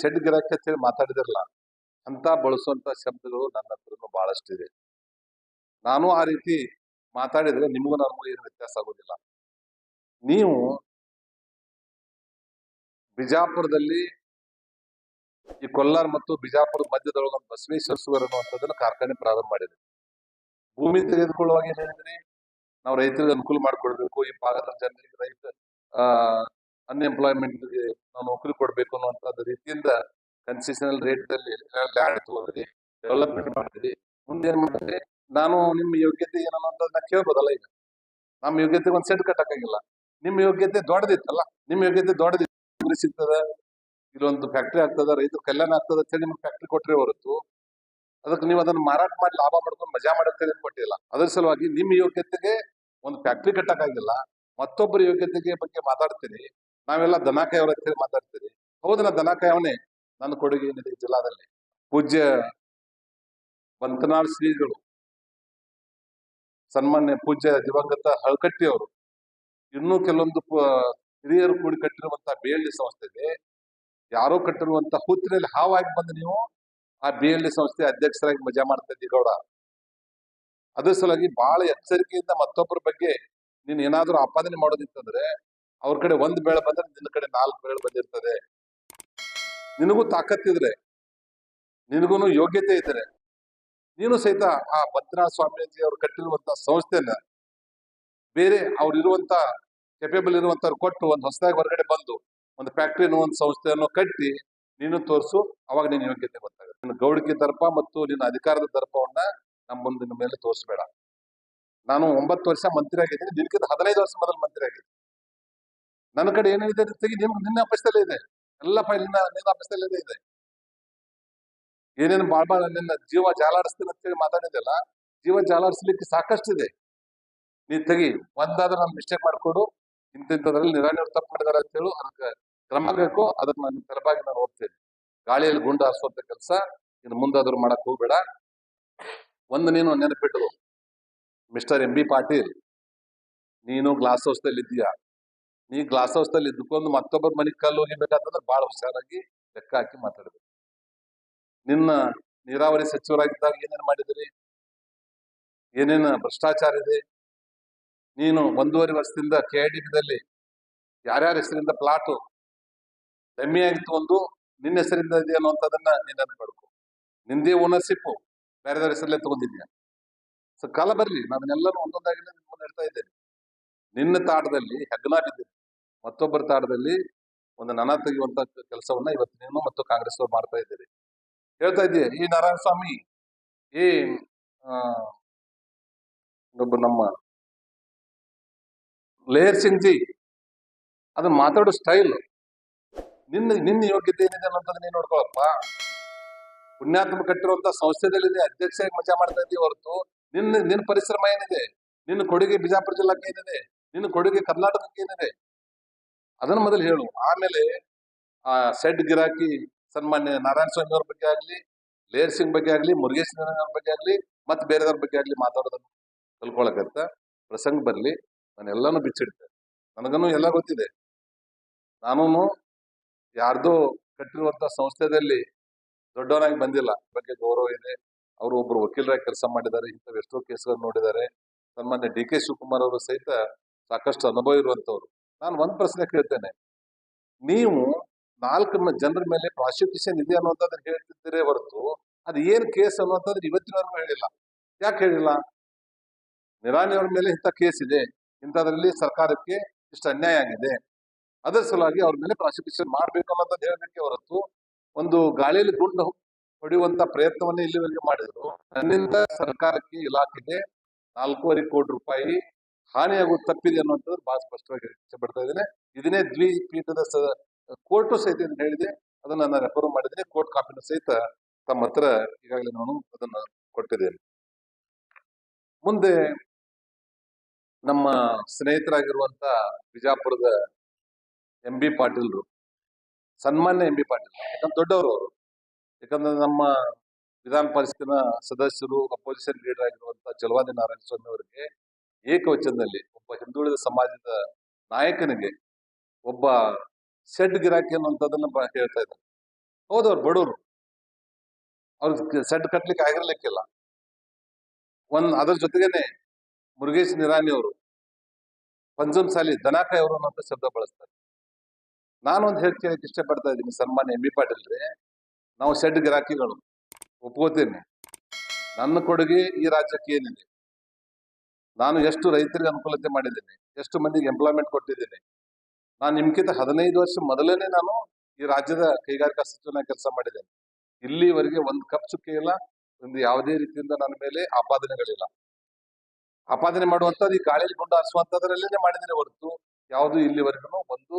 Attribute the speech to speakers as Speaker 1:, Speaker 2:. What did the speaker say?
Speaker 1: Shed ಗಿರಾಕಿ ಅಂತ ಹೇಳಿ ಮಾತಾಡಿದಿರಲ್ಲ. ಅಂತ ಬಳಸುವಂತ ಶಬ್ದಗಳು ನನ್ನ ಹತ್ರನು ಬಹಳಷ್ಟಿದೆ. ನಾನು ಆ ರೀತಿ ಮಾತಾಡಿದ್ರೆ ನಿಮಗೂ ನನಗೂ ಏನು ವ್ಯತ್ಯಾಸ ಆಗೋದಿಲ್ಲ. ನೀವು ಬಿಜಾಪುರದಲ್ಲಿ ಈ ಕೊಲ್ಲಾರ್ ಮತ್ತು ಬಿಜಾಪುರದ ಮಧ್ಯದೊಳಗೆ ಒಂದು ಬಸವೇಶ್ವರ ಸುವರ್ ಅನ್ನುವಂಥದ್ದನ್ನು ಕಾರ್ಖಾನೆ ಪ್ರಾರಂಭ ಮಾಡಿದೆ. ಭೂಮಿ ತೆಗೆದುಕೊಳ್ಳುವಾಗ ಏನ್ ನಾವು ರೈತರಿಗೆ ಅನುಕೂಲ ಮಾಡಿಕೊಡ್ಬೇಕು, ಈ ಭಾಗದ ಜನರಿಗೆ ರೈತ ಅನ್ಎಂಪ್ಲಾಯ್ಮೆಂಟ್ ನಾವು ನೌಕರಿ ಕೊಡ್ಬೇಕು ಅನ್ನುವಂಥದ್ದು ರೀತಿಯಿಂದ ಕನ್ಸೆಷನಲ್ ರೇಟ್ ಅಲ್ಲಿ ಲ್ಯಾಂಡ್ ತಗೊಂಡ್ರಿ ಡೆವಲಪ್ಮೆಂಟ್ ಮಾಡಿದ್ರಿ ಮುಂದೇನ್ ಮಾಡಿದ್ರಿ ನಾನು ನಿಮ್ಮ ಯೋಗ್ಯತೆ ಅಂತ ಕೇಳ್ಬೋದಲ್ಲ ಈಗ? ನಮ್ಮ ಯೋಗ್ಯತೆ ಒಂದ್ ಸೆಟ್ ಕಟ್ಟಕ್ಕಾಗಿಲ್ಲ ನಿಮ್ಮ ಯೋಗ್ಯತೆ ದೊಡ್ಡದಿತ್ತಲ್ಲ? ನಿಮ್ಮ ಯೋಗ್ಯತೆ ದೊಡ್ಡದಿತ್ತು ಸಿಗ್ತದ? ಇಲ್ಲೊಂದು ಫ್ಯಾಕ್ಟ್ರಿ ಆಗ್ತದ, ರೈತರ ಕಲ್ಯಾಣ ಆಗ್ತದ ಅಂತ ನಿಮ್ಗೆ ಫ್ಯಾಕ್ಟ್ರಿ ಕೊಟ್ರೆ ಹೊರತು, ಅದಕ್ಕೆ ನೀವು ಅದನ್ನ ಮಾರಾಟ ಮಾಡಿ ಲಾಭ ಮಾಡ್ಕೊಂಡು ಮಜಾ ಮಾಡಕ್ಕೆ ಕೊಟ್ಟಿಲ್ಲ. ಅದ್ರ ಸಲುವಾಗಿ ನಿಮ್ಮ ಯೋಗ್ಯತೆಗೆ ಒಂದು ಫ್ಯಾಕ್ಟ್ರಿ ಕಟ್ಟಕ್ಕಾಗಿಲ್ಲ ಮತ್ತೊಬ್ಬರ ಯೋಗ್ಯತೆಗೆ ಬಗ್ಗೆ ಮಾತಾಡ್ತೀನಿ. ನಾವೆಲ್ಲ ದನಕಾಯವ್ರ ಅಂತ ಹೇಳಿ ಮಾತಾಡ್ತೀರಿ. ಹೌದು ನಾ ದನಕಾಯವನೇ ನನ್ನ ಕೊಡುಗೆ ಏನಿದೆ ಜಿಲ್ಲಾದಲ್ಲಿ? ಪೂಜ್ಯ ಬಂತನಾಳ್ ಶ್ರೀಗಳು, ಸನ್ಮಾನ್ಯ ಪೂಜ್ಯ ದಿವಂಗತ ಹಳಕಟ್ಟಿ ಅವರು, ಇನ್ನೂ ಕೆಲವೊಂದು ಹಿರಿಯರು ಕೂಡಿ ಕಟ್ಟಿರುವಂತಹ ಬಿ ಎಲ್ ಡಿ ಸಂಸ್ಥೆ ಇದೆ. ಯಾರೋ ಕಟ್ಟಿರುವಂತ ಹುತ್ತಿನಲ್ಲಿ ಹಾವಾಗಿ ಬಂದು ನೀವು ಆ ಬಿ ಸಂಸ್ಥೆ ಅಧ್ಯಕ್ಷರಾಗಿ ಮಜಾ ಮಾಡ್ತಾ ಇದ್ದೀವಿ ಗೌಡ. ಅದ್ರ ಸಲುವಾಗಿ ಬಹಳ ಎಚ್ಚರಿಕೆಯಿಂದ ಮತ್ತೊಬ್ಬರ ಬಗ್ಗೆ ನೀನ್ ಏನಾದ್ರೂ ಆಪಾದನೆ ಮಾಡೋದಿತ್ತಂದ್ರೆ ಅವ್ರ ಕಡೆ ಒಂದ್ ಬೆಳೆ ಬಂದ್ರೆ ನಿನ್ನ ಕಡೆ ನಾಲ್ಕು ಬೆಳೆ ಬಂದಿರ್ತದೆ. ನಿನಗೂ ತಾಕತ್ತಿದ್ರೆ ನಿನಗೂ ಯೋಗ್ಯತೆ ಇದ್ರೆ, ನೀನು ಸಹಿತ ಆ ಭದ್ರಾ ಸ್ವಾಮೀಜಿ ಅವ್ರು ಕಟ್ಟಿರುವಂತ ಸಂಸ್ಥೆನ ಬೇರೆ ಅವ್ರು ಇರುವಂತ ಕೆಪೇಬಲ್ ಇರುವಂತವ್ರು ಕೊಟ್ಟು ಒಂದು ಹೊಸದಾಗಿ ಹೊರಗಡೆ ಬಂದು ಒಂದು ಫ್ಯಾಕ್ಟ್ರಿನೋ ಒಂದು ಸಂಸ್ಥೆಯನ್ನು ಕಟ್ಟಿ ನೀನು ತೋರಿಸು, ಅವಾಗ ನೀನು ಯೋಗ್ಯತೆ ಗೊತ್ತಾಗುತ್ತೆ. ನಿನ್ನ ಗೌಡಿಕೆ ದರ್ಪ ಮತ್ತು ನಿನ್ನ ಅಧಿಕಾರದ ದರ್ಪವನ್ನ ನಮ್ಮ ಮುಂದಿನ ಮೇಲೆ ತೋರಿಸ್ಬೇಡ. ನಾನು ಒಂಬತ್ತು ವರ್ಷ ಮಂತ್ರಿ ಆಗಿದ್ದೀನಿ, ದಿನಕ್ಕಿಂತ ಹದಿನೈದು ವರ್ಷ ಮೊದಲು ಮಂತ್ರಿ ಆಗಿದ್ದೀನಿ. ನನ್ನ ಕಡೆ ಏನಿದೆ ತೆಗಿ ನಿಮ್ ನಿನ್ನ ಇದೆ. ಎಲ್ಲ ಫೈಲ್ ನಿನ್ನ ಆಫೀಸಲ್ಲೇ ಇದೆ. ಏನೇನು ಬಾಳ್ ಬಾಳ ನಿನ್ನ ಜೀವ ಜಾಲಾಡಿಸ್ತೀನಿ ಅಂತೇಳಿ ಮಾತಾಡಿದೆಲ್ಲ ಜೀವ ಜಾಲಾಡಿಸ್ಲಿಕ್ಕೆ ಸಾಕಷ್ಟಿದೆ. ನೀ ತೆಗಿ, ಒಂದಾದ್ರೂ ನಾನು ಮಿಸ್ಟೇಕ್ ಮಾಡಿಕೊಡು ಇಂತಿಂತದ್ರಲ್ಲಿ ನಿರಾಣಿಯವ್ರು ತಪ್ಪು ಮಾಡಿದಾರೆ ಅಂತ ಹೇಳು ಅದಕ್ಕೆ ಕ್ರಮ ಬೇಕು, ಅದನ್ನ ನಾನು ತರಬಾಗಿ ನಾನು ಹೋಗ್ತೇನೆ. ಗಾಳಿಯಲ್ಲಿ ಗುಂಡು ಹಾರಿಸುವಂತ ಕೆಲಸ, ಇನ್ನು ಮುಂದಾದ್ರೂ ಮಾಡಕ್ ಹೋಗ್ಬೇಡ. ಒಂದು ನೀನು ನೆನಪಿಟ್ಟು ಮಿಸ್ಟರ್ ಎಂ ಬಿ ಪಾಟೀಲ್, ನೀನು ಗ್ಲಾಸ್ ಹೌಸ್ದಲ್ಲಿ ಇದ್ದೀಯಾ ನೀ ಗ್ಲಾಸ್ ಹೌಸ್ದಲ್ಲಿ ಇದ್ದುಕೊಂಡು ಮತ್ತೊಬ್ಬರ ಮನೆ ಕಲ್ಲು ಹೋಗಿಬೇಕಾದ್ರೆ ಬಹಳ ಹುಷಾರಾಗಿ ಲೆಕ್ಕ ಹಾಕಿ ಮಾತಾಡಬೇಕು. ನಿನ್ನ ನೀರಾವರಿ ಸಚಿವರಾಗಿದ್ದಾಗ ಏನೇನು ಮಾಡಿದಿರಿ ಏನೇನು ಭ್ರಷ್ಟಾಚಾರ ಇದೆ? ನೀನು ಒಂದೂವರೆ ವರ್ಷದಿಂದ ಕೆ ಐ ಡಿ ಪಿದಲ್ಲಿ ಯಾರ್ಯಾರ ಹೆಸರಿಂದ ಪ್ಲಾಟು ಆಗಿತ್ತು ಒಂದು, ನಿನ್ನ ಹೆಸರಿಂದ ಇದೆ ಅನ್ನುವಂಥದ್ದನ್ನ ನೀನು ನೆನ್ಪಡ್ಕೊ ನಿಂದೇ ಓನರ್ಶಿಪ್ ಬೇರೆದವ್ರ ಹೆಸರಲ್ಲೇ ತಗೊಂಡಿದ್ಯಾ? ಸೊ ಕಾಲ ಬರಲಿ ಎಲ್ಲರೂ ಒಂದೊಂದಾಗಿ ಮುಂದೆ ಹೇಳ್ತಾ ಇದ್ದೇನೆ. ನಿನ್ನ ತಾಟದಲ್ಲಿ ಹೆಗ್ಗಣ ಬಿದ್ದಿದೆ ಮತ್ತೊಬ್ಬರ ತಾಡದಲ್ಲಿ ಒಂದು ನನ ತೆಗೆಯುವಂತ ಕೆಲಸವನ್ನ ಇವತ್ತು ನೀನು ಮತ್ತು ಕಾಂಗ್ರೆಸ್ ಅವರು ಮಾಡ್ತಾ ಇದ್ದೀರಿ. ಹೇಳ್ತಾ ಇದ್ದೀಯ, ಈ ನಾರಾಯಣ ಸ್ವಾಮಿ ಈ ಒಬ್ಬ ನಮ್ಮ ಲೇಯರ್ ಸಿಂಗ್ ಜಿ ಅದನ್ನ ಮಾತಾಡೋ ಸ್ಟೈಲ್, ನಿನ್ನ ನಿನ್ನ ಯೋಗ್ಯತೆ ಏನಿದೆ ಅನ್ನೋದನ್ನ ನೀನ್ ನೋಡ್ಕೊಳಪ್ಪ. ಪುಣ್ಯಾತ್ಮ ಕಟ್ಟಿರುವಂತ ಸಂಸ್ಥೆದಲ್ಲಿ ಅಧ್ಯಕ್ಷರಾಗಿ ಮಜಾ ಮಾಡ್ತಾ ಇದ್ದೀವಿ ಹೊರತು, ನಿನ್ನ ನಿನ್ನ ಪರಿಶ್ರಮ ಏನಿದೆ ನಿನ್ನ ಕೊಡುಗೆ ಬಿಜಾಪುರ ಜಿಲ್ಲಾಕ್ಕೆ ಏನಿದೆ? ನಿನ್ನ ಕೊಡುಗೆ ಕರ್ನಾಟಕಕ್ಕೆ ಏನಿದೆ? ಅದನ್ನ ಮೊದಲು ಹೇಳು. ಆಮೇಲೆ ಆ ಸೆಡ್ ಗಿರಾಕಿ ಸನ್ಮಾನ್ಯ ನಾರಾಯಣ ಸ್ವಾಮಿ ಅವ್ರ ಬಗ್ಗೆ ಆಗಲಿ, ಲೇರ್ ಸಿಂಗ್ ಬಗ್ಗೆ ಆಗಲಿ, ಮುರುಗೇಶ್ ಅವ್ರ ಬಗ್ಗೆ ಆಗಲಿ, ಮತ್ತೆ ಬೇರೆದವ್ರ ಬಗ್ಗೆ ಆಗಲಿ ಮಾತಾಡೋದನ್ನು ಕಲ್ಕೊಳಕಂತ ಪ್ರಸಂಗ ಬರ್ಲಿ ನಾನು ಎಲ್ಲಾನು ಬಿಚ್ಚಿಡ್ತೆ. ನನಗನು ಎಲ್ಲ ಗೊತ್ತಿದೆ. ನಾನು ಯಾರ್ದೋ ಕಟ್ಟಿರುವಂತ ಸಂಸ್ಥೆಯಲ್ಲಿ ದೊಡ್ಡವನಾಗಿ ಬಂದಿಲ್ಲ. ಬಗ್ಗೆ ಗೌರವ ಇದೆ. ಅವರು ಒಬ್ಬರು ವಕೀಲರಾಗಿ ಕೆಲಸ ಮಾಡಿದ್ದಾರೆ. ಇಂಥವು ಎಷ್ಟೋ ಕೇಸ್ಗಳನ್ನು ನೋಡಿದ್ದಾರೆ. ಸನ್ಮಾನ್ಯ ಡಿ ಕೆ ಶಿವಕುಮಾರ್ ಅವರು ಸಹಿತ ಸಾಕಷ್ಟು ಅನುಭವ ಇರುವಂತವ್ರು. ನಾನು ಒಂದ್ ಪ್ರಶ್ನೆ ಕೇಳ್ತೇನೆ. ನೀವು ನಾಲ್ಕು ಜನರ ಮೇಲೆ ಪ್ರಾಸಿಕ್ಯೂಷನ್ ಇದೆ ಅನ್ನುವಂಥದ್ದನ್ನ ಹೇಳ್ತಿದ್ದೀರೇ ಹೊರತು ಅದು ಏನು ಕೇಸ್ ಅನ್ನುವಂಥದ್ದು ಇವತ್ತಿನವರೆಗೂ ಹೇಳಿಲ್ಲ. ಯಾಕೆ ಹೇಳಿಲ್ಲ? ನಿರಾಣಿ ಅವ್ರ ಮೇಲೆ ಇಂಥ ಕೇಸ್ ಇದೆ. ಇಂಥದ್ರಲ್ಲಿ ಸರ್ಕಾರಕ್ಕೆ ಇಷ್ಟು ಅನ್ಯಾಯ ಆಗಿದೆ. ಅದರ ಸಲುವಾಗಿ ಅವ್ರ ಮೇಲೆ ಪ್ರಾಸಿಕ್ಯೂಷನ್ ಮಾಡ್ಬೇಕು ಅನ್ನೋದನ್ನ ಹೇಳಲಿಕ್ಕೆ ಹೊರತು ಒಂದು ಗಾಳಿಯಲ್ಲಿ ಗುಂಡು ಹೊಡೆಯುವಂತ ಪ್ರಯತ್ನವನ್ನೇ ಇಲ್ಲಿವರೆಗೆ ಮಾಡಿದ್ರು. ನನ್ನಿಂದ ಸರ್ಕಾರಕ್ಕೆ ಇಲಾಖೆಗೆ ನಾಲ್ಕೂವರೆ ಕೋಟಿ ರೂಪಾಯಿ ಹಾನಿಯಾಗುವ ತಪ್ಪಿದೆ ಅನ್ನುವಂಥದ್ದು ಬಹಳ ಸ್ಪಷ್ಟವಾಗಿ ಇಷ್ಟಪಡ್ತಾ ಇದ್ದೇನೆ. ಇದನ್ನೇ ದ್ವಿಪೀಠದ ಸ, ಕೋರ್ಟು ಸಹಿತ ಅಂತ ಹೇಳಿದೆ. ಅದನ್ನ ನಾನು ರೆಫರ್ ಮಾಡಿದ್ದೇನೆ. ಕೋರ್ಟ್ ಕಾಪಿನ ಸಹಿತ ತಮ್ಮ ಹತ್ರ ಈಗಾಗಲೇ ನಾನು ಅದನ್ನ ಕೊಟ್ಟಿದ್ದೇನೆ. ಮುಂದೆ ನಮ್ಮ ಸ್ನೇಹಿತರಾಗಿರುವಂತ ಬಿಜಾಪುರದ ಎಂ ಬಿ ಪಾಟೀಲ್ರು, ಸನ್ಮಾನ್ಯ ಎಂ ಬಿ ಪಾಟೀಲ್, ಯಾಕಂದ್ರೆ ದೊಡ್ಡವರು ಅವರು. ಯಾಕಂದ್ರೆ ನಮ್ಮ ವಿಧಾನ ಪರಿಷತ್ತಿನ ಸದಸ್ಯರು ಅಪೋಸಿಷನ್ ಲೀಡರ್ ಆಗಿರುವಂತಹ ಚಲವಾದಿ ನಾರಾಯಣ ಅವರಿಗೆ ಏಕವಚನದಲ್ಲಿ ಒಬ್ಬ ಹಿಂದುಳಿದ ಸಮಾಜದ ನಾಯಕನಿಗೆ ಒಬ್ಬ ಶೆಡ್ ಗಿರಾಕಿ ಅನ್ನುವಂಥದ್ದನ್ನ ಹೇಳ್ತಾ ಇದ್ದಾರೆ. ಹೌದವ್ರು ಬಡವರು. ಅವ್ರ ಸೆಡ್ ಕಟ್ಲಿಕ್ಕೆ ಆಗಿರ್ಲಿಕ್ಕಿಲ್ಲ. ಒಂದ್ ಅದ್ರ ಜೊತೆಗೇನೆ ಮುರುಗೇಶ್ ನಿರಾಣಿ ಅವರು. ಪಂಜಮ್ ಸಾಲಿ ದನಾಕ ಅವರು ಅನ್ನೋಂಥ ಶಬ್ದ ಬಳಸ್ತಾರೆ. ನಾನೊಂದು ಹೇಳಿ ಕೇಳಕ್ಕೆ ಇಷ್ಟಪಡ್ತಾ ಇದ್ದೀನಿ ಸನ್ಮಾನ್ಯ ಎಂ ಬಿ ಪಾಟೀಲ್ ರೀ ನಾವು ಶೆಡ್ ಗಿರಾಕಿಗಳು. ಒಪ್ಕೋತೀನಿ. ನನ್ನ ಕೊಡುಗೆ ಈ ರಾಜ್ಯಕ್ಕೆ ಏನಿದೆ? ನಾನು ಎಷ್ಟು ರೈತರಿಗೆ ಅನುಕೂಲತೆ ಮಾಡಿದ್ದೀನಿ, ಎಷ್ಟು ಮಂದಿಗೆ ಎಂಪ್ಲಾಯ್ಮೆಂಟ್ ಕೊಟ್ಟಿದ್ದೀನಿ, ನಾನು ನಿಮ್ಗಿಂತ ಹದಿನೈದು ವರ್ಷ ಮೊದಲೇನೆ ನಾನು ಈ ರಾಜ್ಯದ ಕೈಗಾರಿಕಾ ಸಚಿವನ ಕೆಲಸ ಮಾಡಿದ್ದೇನೆ. ಇಲ್ಲಿವರೆಗೆ ಒಂದು ಕಪ್ ಚುಕ್ಕೆ ಇಲ್ಲ, ಒಂದು ಯಾವುದೇ ರೀತಿಯಿಂದ ನನ್ನ ಮೇಲೆ ಆಪಾದನೆಗಳಿಲ್ಲ. ಆಪಾದನೆ ಮಾಡುವಂತದ್ದು ಈ ಗಾಳಿಯಲ್ಲಿ ಗುಂಡು ಹಾರಿಸುವಂತದ್ರಲ್ಲೇ ಮಾಡಿದರೆ ಹೊರತು, ಯಾವುದು ಇಲ್ಲಿವರೆಗೂ ಒಂದು